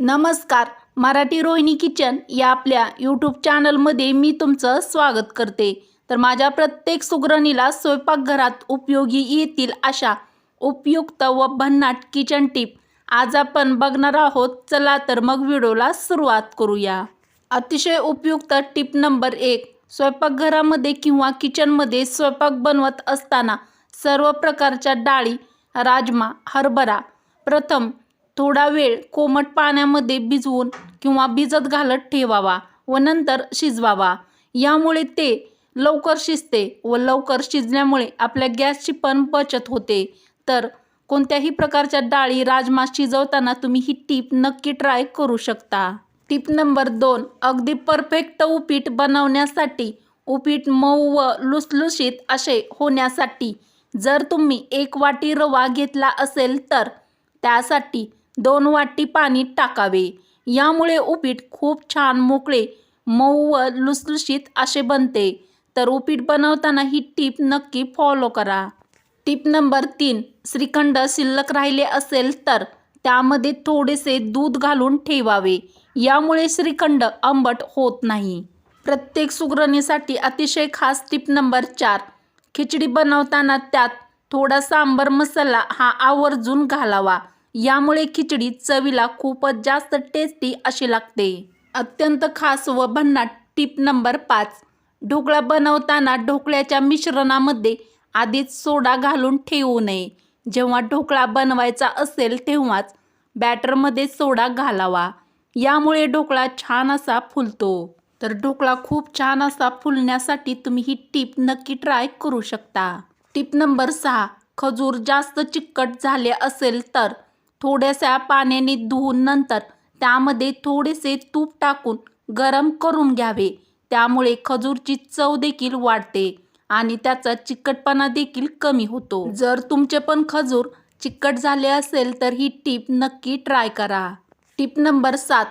नमस्कार मराठी रोहिणी किचन या आपल्या यूट्यूब चॅनलमध्ये मी तुमचं स्वागत करते. तर माझ्या प्रत्येक सुगरणीला स्वयंपाकघरात उपयोगी येतील अशा उपयुक्त व भन्नाट किचन टिप आज आपण बघणार आहोत चला तर मग व्हिडिओला सुरुवात करूया. अतिशय उपयुक्त टिप नंबर एक स्वयंपाकघरामध्ये किंवा किचनमध्ये स्वयंपाक बनवत असताना सर्व प्रकारच्या डाळी राजमा हरभरा. प्रथम थोडा वेळ कोमट पाण्यामध्ये भिजवून किंवा भिजत घालत ठेवावा व नंतर शिजवावा. यामुळे ते लवकर शिजते व लवकर शिजल्यामुळे आपल्या गॅसची पण बचत होते. तर कोणत्याही प्रकारच्या डाळी राजमा शिजवताना तुम्ही ही टीप नक्की ट्राय करू शकता. टीप नंबर दोन अगदी परफेक्ट उपीट बनवण्यासाठी उपीट मऊ व लुसलुशीत असे होण्यासाठी. जर तुम्ही एक वाटी रवा घेतला असेल तर त्यासाठी दोन वाटी पाणी टाकावे. यामुळे उपीट खूप छान मोकळे मऊ व लुसलुशीत असे बनते. तर उपीट बनवताना ही टीप नक्की फॉलो करा. टीप नंबर तीन श्रीखंड शिल्लक राहिले असेल तर त्यामध्ये थोडेसे दूध घालून ठेवावे. यामुळे श्रीखंड आंबट होत नाही. प्रत्येक सुगरणीसाठी अतिशय खास टीप नंबर चार खिचडी बनवताना त्यात थोडा सांबर मसाला हा आवर्जून घालावा. यामुळे खिचडी चवीला खूपच जास्त टेस्टी अशी लागते. अत्यंत खास व भन्नाट टीप नंबर पाच. ढोकळा बनवताना ढोकळ्याच्या मिश्रणामध्ये आधीच सोडा घालून ठेवू नये. जेव्हा ढोकळा बनवायचा असेल तेव्हाच बॅटरमध्ये सोडा घालावा. यामुळे ढोकळा छान असा फुलतो. तर ढोकळा खूप छान असा फुलण्यासाठी तुम्ही ही टीप नक्की ट्राय करू शकता. टीप नंबर सहा. खजूर जास्त चिकट झाले असेल तर थोड्याशा पाण्याने धुवून नंतर त्यामध्ये थोडेसे तूप टाकून गरम करून घ्यावे. त्यामुळे खजूरची चव देखील वाढते आणि त्याचा चिकटपणा देखील कमी होतो. जर तुमचे पण खजूर चिकट झाले असेल तर ही टीप नक्की ट्राय करा. टीप नंबर सात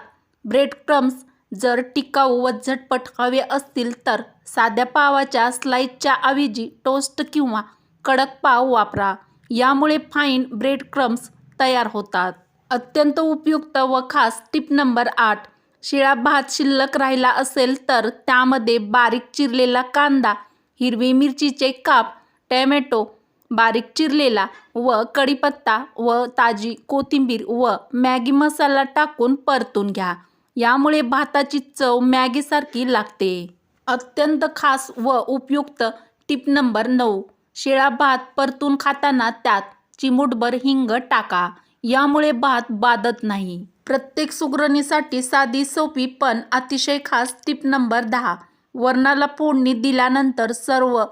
ब्रेड क्रम्स जर टिकाऊ व झटपट हवे असतील तर साध्या पावाच्या स्लाईसच्या ऐवजी टोस्ट किंवा कडक पाव वापरा. यामुळे फाईन ब्रेड क्रम्स तयार होतात. अत्यंत उपयुक्त व खास टिप नंबर आठ. शिळा भात शिल्लक राहिला असेल तर त्यामध्ये बारीक चिरलेला कांदा हिरवी मिरचीचे काप टॅमॅटो बारीक चिरलेला व कढीपत्ता व ताजी कोथिंबीर व मॅगी मसाला टाकून परतून घ्या. यामुळे भाताची चव मॅगीसारखी लागते. अत्यंत खास व उपयुक्त टिप नंबर नऊ. शिळा भात परतून खाताना त्यात चिमूटभर हिंग टाका. यामुळे भात बाधत नाही. प्रत्येक सुगरणीसाठी साधी सोपी पण अतिशय खास टिप नंबर दहा. वरणाला फोडणी दिल्यानंतर सर्व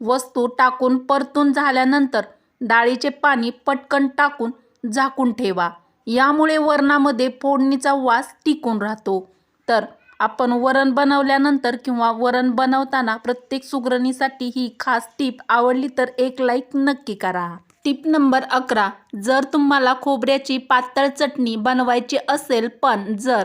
वस्तू टाकून परतून झाल्यानंतर डाळीचे पाणी पटकन टाकून झाकून ठेवा. यामुळे वरणामध्ये फोडणीचा वास टिकून राहतो. तर आपण वरण बनवल्यानंतर किंवा वरण बनवताना प्रत्येक सुगरणीसाठी ही खास टीप आवडली तर एक लाईक नक्की करा. टीप नंबर अकरा जर तुम्हाला खोबऱ्याची पातळ चटणी बनवायची असेल पण जर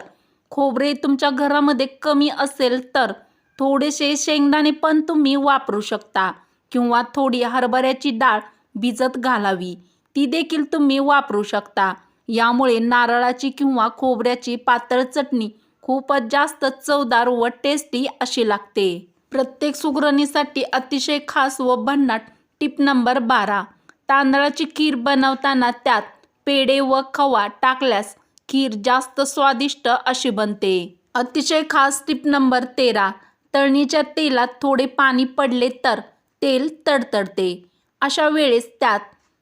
खोबरे तुमच्या घरामध्ये कमी असेल तर थोडेसे शेंगदाणे पण तुम्ही वापरू शकता किंवा थोडी हरभऱ्याची डाळ भिजत घालावी. ती देखील तुम्ही वापरू शकता. यामुळे नारळाची किंवा खोबऱ्याची पातळ चटणी खूपच जास्त चवदार व टेस्टी अशी लागते. प्रत्येक सुगरणीसाठी अतिशय खास व भन्नाट टिप नंबर बारा तांदळाची खीर बनवताना त्यात पेढे व खवा टाकल्यास खीर जास्त स्वादिष्ट अशी बनते. अतिशय खास टिप नंबर तेरा. तळणीच्या तेलात थोडे पाणी पडले तर तेल तडतडते. अशा वेळेस त्यात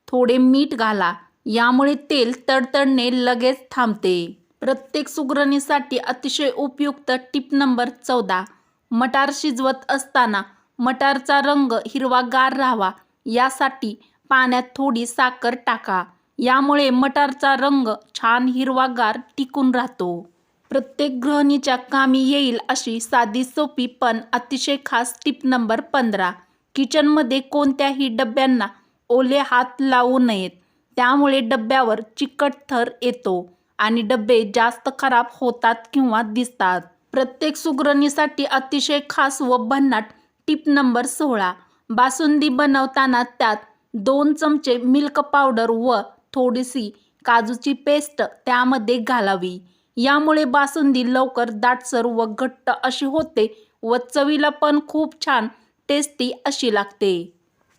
थोडे मीठ घाला. यामुळे तेल तडतडणे लगेच थांबते. प्रत्येक सुगरणीसाठी अतिशय उपयुक्त टिप नंबर चौदा. मटार शिजवत असताना मटारचा रंग हिरवागार राहावा. यासाठी पाण्यात थोडी साखर टाका. यामुळे मटारचा रंग छान हिरवागार टिकून राहतो. प्रत्येक गृहिणीच्या कामी येईल अशी साधी सोपी पण अतिशय खास टिप नंबर पंधरा. किचनमध्ये कोणत्याही डब्यांना ओले हात लावू नयेत. त्यामुळे डब्यावर चिकट थर येतो आणि डबे जास्त खराब होतात किंवा दिसतात. प्रत्येक सुगरणीसाठी अतिशय खास व भन्नाट टिप नंबर सोळा. बासुंदी बनवताना त्यात दोन चमचे मिल्क पावडर व थोडीशी काजूची पेस्ट त्यामध्ये घालावी. यामुळे बासुंदी लवकर दाटसर व घट्ट अशी होते व चवीला पण खूप छान टेस्टी अशी लागते.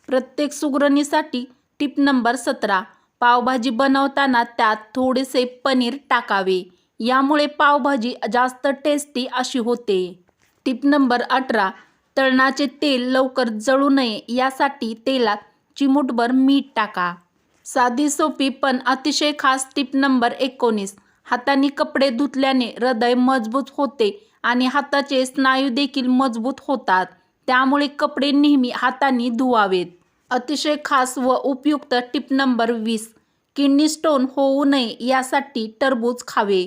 प्रत्येक सुगरणीसाठी टिप नंबर सतरा. पावभाजी बनवताना त्यात थोडेसे पनीर टाकावे. यामुळे पावभाजी जास्त टेस्टी अशी होते. टिप नंबर अठरा. तळणाचे तेल लवकर जळू नये यासाठी तेलात चिमूटभर मीठ टाका. साधी सोपी पण अतिशय खास टिप नंबर एकोणीस. हाताने कपडे धुतल्याने हृदय मजबूत होते आणि हाताचे स्नायू देखील मजबूत होतात. त्यामुळे कपडे नेहमी हाताने धुवावेत. अतिशय खास व उपयुक्त टिप नंबर वीस. किडनी स्टोन होऊ नये यासाठी टरबूज खावे.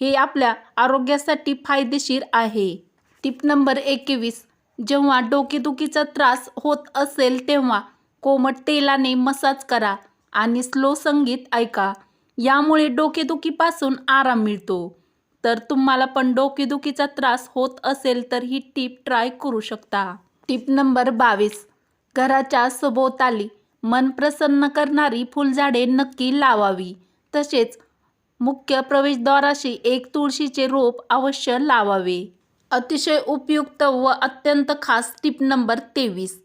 हे आपल्या आरोग्यासाठी फायदेशीर आहे. टिप नंबर एकवीस. जेव्हा डोकेदुखीचा त्रास होत असेल तेव्हा कोमट तेलाने मसाज करा आणि स्लो संगीत ऐका. यामुळे डोकेदुखीपासून आराम मिळतो. तर तुम्हाला पण डोकेदुखीचा त्रास होत असेल तर ही टीप ट्राय करू शकता. टीप नंबर बावीस. घराच्या सभोवताली मन प्रसन्न करणारी फुलझाडे नक्की लावावी. तसेच मुख्य प्रवेशद्वाराशी एक तुळशीचे रोप अवश्य लावावे. अतिशय उपयुक्त व अत्यंत खास टिप नंबर तेवीस.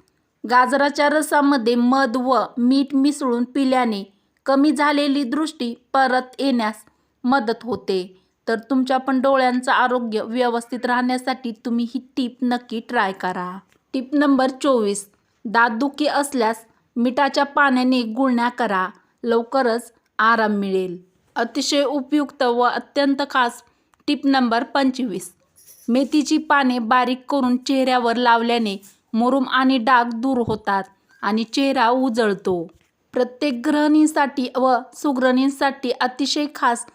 गाजराच्या रसामध्ये मध व मीठ मिसळून पिल्याने कमी झालेली दृष्टी परत येण्यास मदत होते. तर तुमच्या पण डोळ्यांचं आरोग्य व्यवस्थित राहण्यासाठी तुम्ही ही टीप नक्की ट्राय करा. टीप नंबर चोवीस. दातदुखी असल्यास मिठाच्या पाण्याने गुळण्या करा. लवकरच आराम मिळेल. अतिशय उपयुक्त व अत्यंत खास टीप नंबर पंचवीस. मेथीची पाने बारीक करून चेहऱ्यावर लावल्याने मुरुम आणि डाग दूर होतात आणि चेहरा उजळतो. प्रत्येक ग्रहणींसाठी व सुग्रणींसाठी अतिशय खास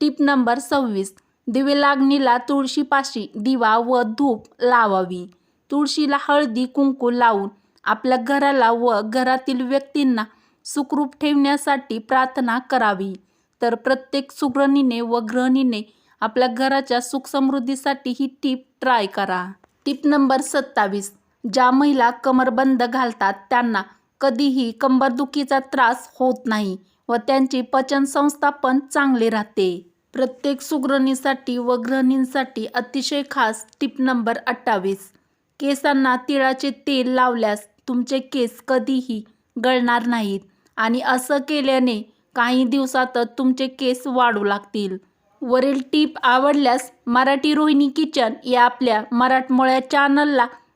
टिप नंबर सव्वीस. दिवे लागणीला तुळशीपाशी दिवा व धूप लावावी. तुळशीला हळदी कुंकू लावून आपल्या घराला व घरातील व्यक्तींना सुखरूप ठेवण्यासाठी प्रार्थना करावी. तर प्रत्येक सुग्रणीने व ग्रहणीने आपल्या घराच्या सुखसमृद्धीसाठी ही टीप ट्राय करा. टीप नंबर सत्तावीस. ज्या महिला कमरबंद घालतात त्यांना कधीही कंबरदुखीचा त्रास होत नाही व त्यांची पचनसंस्था पण चांगली राहते. प्रत्येक सुगरणीसाठी व गृहिणींसाठी अतिशय खास टिप नंबर अठ्ठावीस. केसांना तिळाचे तेल लावल्यास तुमचे केस कधीही गळणार नाहीत आणि असं केल्याने काही दिवसातच तुमचे केस वाढू लागतील. वरील टीप आवडल्यास मराठी रोहिणी किचन या आपल्या मराठमोळ्या चॅनलला